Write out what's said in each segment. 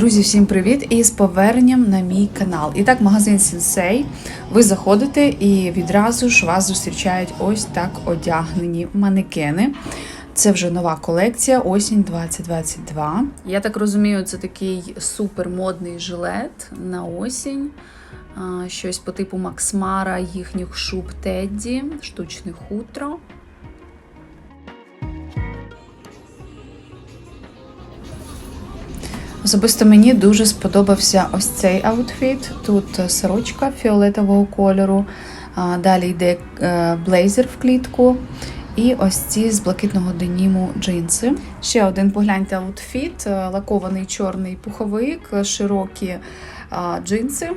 Друзі, всім привіт! І з поверненням на мій канал. І так, магазин Сенсей. Ви заходите і відразу ж вас зустрічають ось так одягнені манекени. Це вже нова колекція, осінь 2022. Я так розумію, це такий супермодний жилет на осінь. Щось по типу Максмара, їхніх шуб Тедді, штучне хутро. Особисто мені дуже сподобався ось цей аутфіт. Тут сорочка фіолетового кольору, далі йде е, блейзер в клітку. І ось ці з блакитного деніму джинси. Ще один погляньте аутфіт, е, лакований чорний пуховик, широкі джинси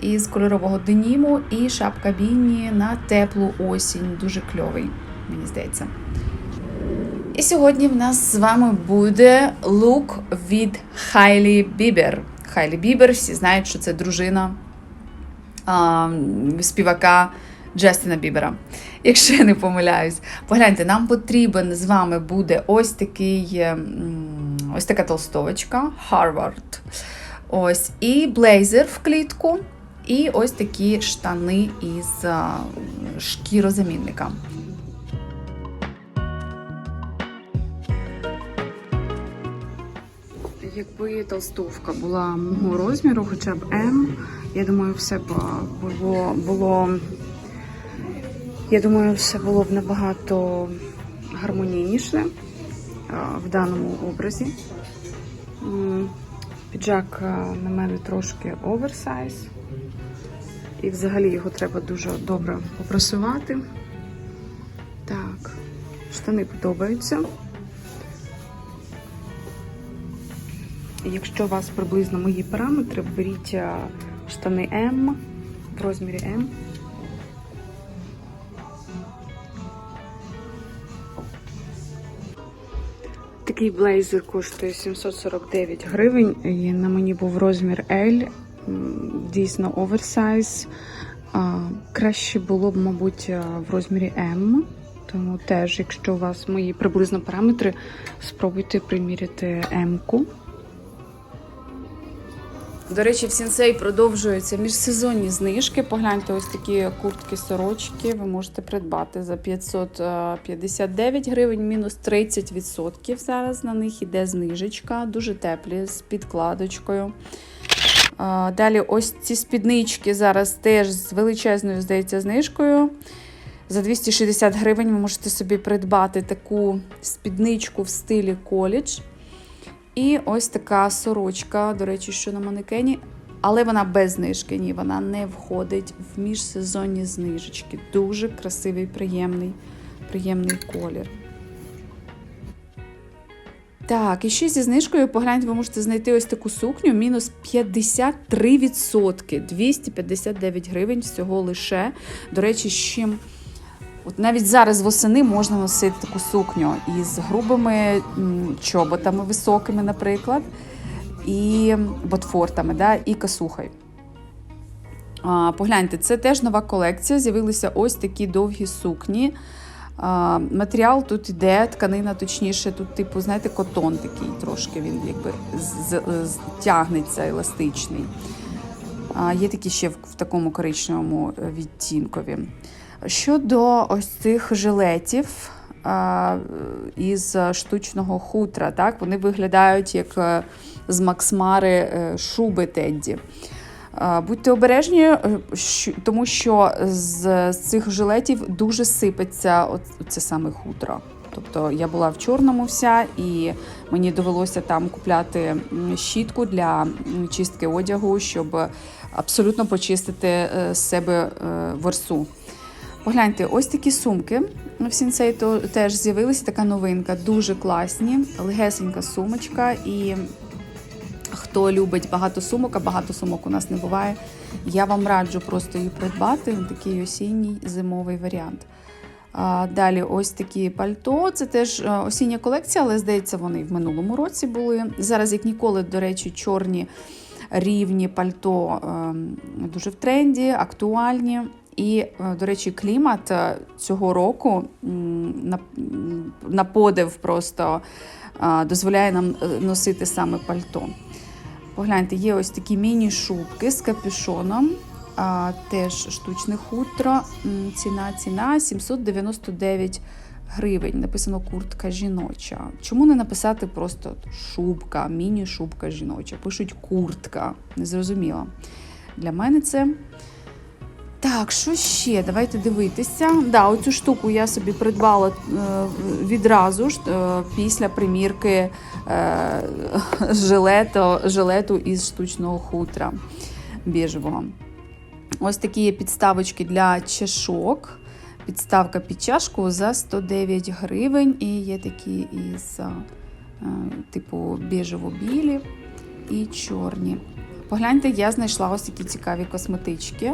із кольорового деніму і шапка Біні на теплу осінь. Дуже кльовий, мені здається. І сьогодні в нас з вами буде лук від Хайлі Бібер. Хайлі Бібер, всі знають, що це дружина а, співака Джастина Бібера. Якщо я не помиляюсь, погляньте, нам потрібен з вами буде ось такий, ось така толстовочка Harvard. Ось, і блейзер в клітку, і ось такі штани із а, шкірозамінника. Якби толстовка була мого розміру, хоча б М, я думаю, все б було, було я думаю, все було б набагато гармонійніше в даному образі. Піджак на мене трошки оверсайз. І взагалі його треба дуже добре попрасувати. Так, штани подобаються. Якщо у вас приблизно мої параметри, беріть штани М в розмірі М. Такий блейзер коштує 749 гривень. І на мені був розмір L, дійсно оверсайз. Краще було б, мабуть, в розмірі М. Тому теж, якщо у вас мої приблизно параметри, спробуйте приміряти М-ку. До речі, в Сінсей продовжуються міжсезонні знижки. Погляньте, ось такі куртки-сорочки ви можете придбати за 559 гривень, мінус 30% зараз на них іде знижечка. Дуже теплі з підкладочкою. Далі ось ці спіднички зараз теж з величезною, здається, знижкою. За 260 гривень ви можете собі придбати таку спідничку в стилі коледж. І ось така сорочка, до речі, що на манекені, але вона без знижки. Ні, вона не входить в міжсезонні знижечки. Дуже красивий, приємний, приємний колір. Так, і ще зі знижкою, погляньте, ви можете знайти ось таку сукню, мінус 53%, 259 гривень всього лише. До речі, з чим От навіть зараз восени можна носити таку сукню із грубими чоботами високими, наприклад, і ботфортами, да, і касухою. А, Погляньте, це теж нова колекція. З'явилися ось такі довгі сукні. А, Матеріал тут іде, тканина, точніше, тут, типу, знаєте, котон такий трошки він якби тягнеться еластичний. Є такі ще в, такому коричневому е, відтінкові. Щодо ось цих жилетів із штучного хутра, так, вони виглядають як е, з Максмари е, шуби Тедді. Будьте обережні, тому що з, цих жилетів дуже сипеться це саме хутро. Тобто я була в чорному вся, і мені довелося там купляти щітку для чистки одягу, щоб абсолютно почистити е, з себе е, ворсу. Погляньте, ось такі сумки в Сінсей то теж з'явилася така новинка, дуже класні, легесенька сумочка. І хто любить багато сумок, а багато сумок у нас не буває. Я вам раджу просто її придбати. Такий осінній зимовий варіант. Далі ось такі пальто. Це теж е, осіння колекція, але здається, вони в минулому році були. Зараз, як ніколи, до речі, чорні рівні пальто ем, дуже в тренді, актуальні. І, е, до речі, клімат е, цього року на, подив просто дозволяє нам носити саме пальто. Погляньте, є ось такі міні-шубки з капюшоном. Теж штучне хутро. Ціна ціна 799 гривень. Написано куртка жіноча. Чому не написати просто шубка, міні-шубка жіноча? Пишуть куртка. Не зрозуміла. Для мене це. Так, що ще? Давайте дивитися. Да, оцю штуку я собі придбала е, відразу ж е, після примірки е, жилету, жилету із штучного хутра біжевого. Ось такі є підставочки для чашок. Підставка під чашку за 109 гривень. І є такі із е, типу біжево-білі і чорні. Погляньте, я знайшла ось такі цікаві косметички.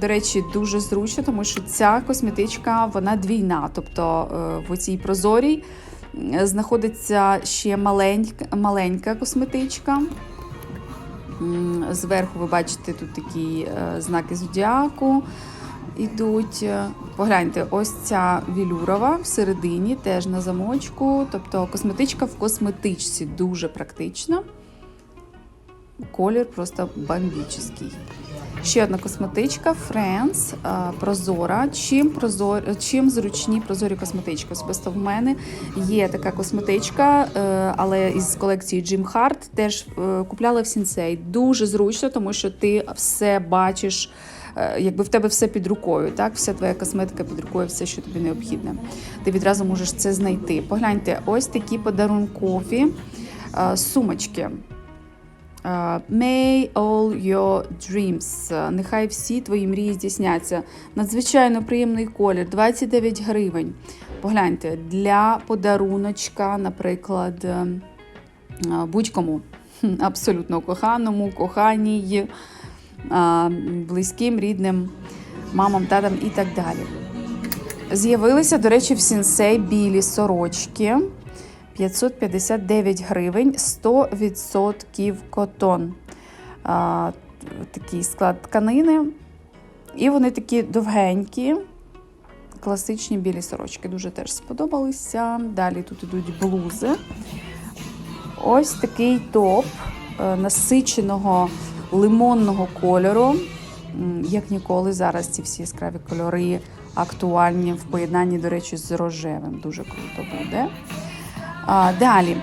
До речі, дуже зручно, тому що ця косметичка вона двійна. Тобто е, в оцій прозорій е, знаходиться ще маленька, маленька косметичка. Зверху ви бачите тут такі е, знаки зодіаку ідуть. Погляньте, ось ця вілюрова всередині, теж на замочку. Тобто косметичка в косметичці дуже практична. Колір просто бомбічний. Ще одна косметичка Friends, е, прозора. Чим прозор... чим зручні прозорі косметички? Особисто в мене є така косметичка, е, але із колекції Jim Hart теж е, купляла в Сінсей. Дуже зручно, тому що ти все бачиш. Якби в тебе все під рукою, так вся твоя косметика під рукою, все, що тобі необхідне. Ти відразу можеш це знайти. Погляньте, ось такі подарункові сумочки. May all your dreams. Нехай всі твої мрії здійсняться. Надзвичайно приємний колір, 29 гривень. Погляньте, для подаруночка, наприклад, е, е, будь-кому. Абсолютно коханому, коханій, близьким, рідним, мамам, татам і так далі. З'явилися, до речі, в сінсей білі сорочки. 559 гривень, 100% котон. А, такий склад тканини. І вони такі довгенькі, класичні білі сорочки. Дуже теж сподобалися. Далі тут ідуть блузи. Ось такий топ е, насиченого лимонного кольору. Як ніколи, зараз ці всі яскраві кольори актуальні в поєднанні, до речі, з рожевим. Дуже круто буде. Далі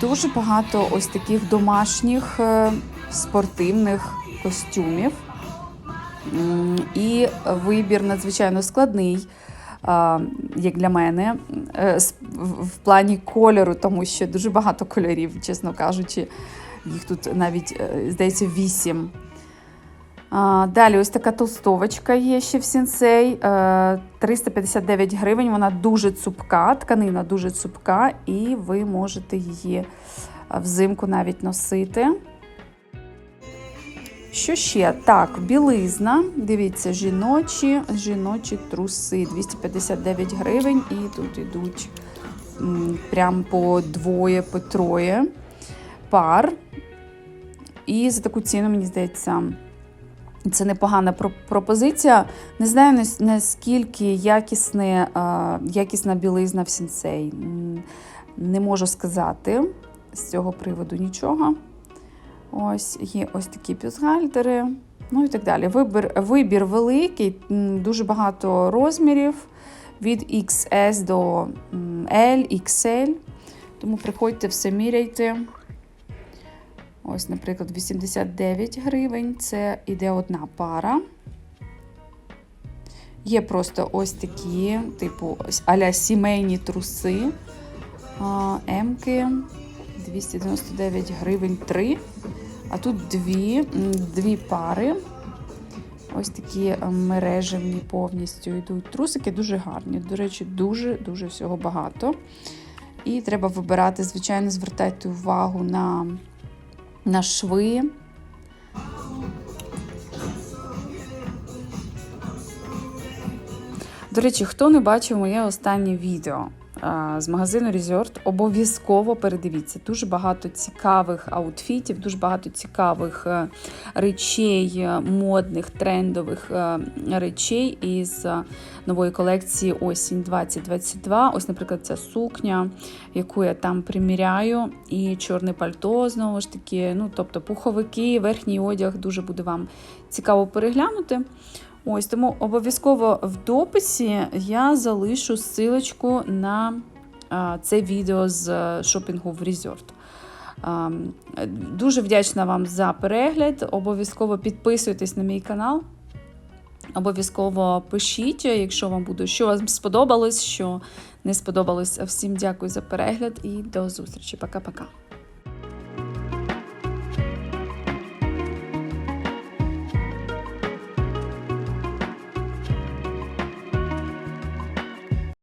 дуже багато ось таких домашніх е, спортивних костюмів. І вибір надзвичайно складний, як для мене, е, в в плані кольору, тому що дуже багато кольорів, чесно кажучи. Їх тут навіть, е, здається, вісім. Далі ось така толстовочка є ще в сінсей. е, 359 гривень. Вона дуже цупка, тканина дуже цупка, і ви можете її е, взимку навіть носити. Що ще? Так, білизна. Дивіться, жіночі, жіночі труси 259 гривень, і тут йдуть прям по двоє, по троє пар. І за таку ціну, мені здається, це непогана пропозиція. Не знаю наскільки якісне, якісна білизна в сінсей. М, Не можу сказати з цього приводу нічого. Ось є ось такі бюстгальтери, ну і так далі. Вибір, вибір великий, дуже багато розмірів від XS до L, XL. Тому приходьте, все міряйте. Ось, наприклад, 89 гривень. Це іде одна пара. Є просто ось такі, типу, аля сімейні труси. А, Емки 299 гривень 3. А тут дві, дві пари. Ось такі е, мережевні повністю йдуть трусики, дуже гарні. До речі, дуже-дуже всього багато. І треба вибирати, звичайно, звертайте увагу на на шви. До речі, хто не бачив моє останнє відео? А, з магазину Resort. Обов'язково передивіться. Дуже багато цікавих аутфітів, дуже багато цікавих е, речей, е, модних, трендових е, речей із е, нової колекції осінь 2022. Ось, наприклад, ця сукня, яку я там приміряю, і чорне пальто, знову ж таки. Ну, тобто пуховики, верхній одяг дуже буде вам цікаво переглянути. Ось тому обов'язково в дописі я залишу ссылочку на це відео з е, шопінгу в Resort. Дуже вдячна вам за перегляд. Обов'язково підписуйтесь на мій канал. Обов'язково пишіть, якщо вам буде, що вам сподобалось, що не сподобалось. Всім дякую за перегляд і до зустрічі. Пока-пока.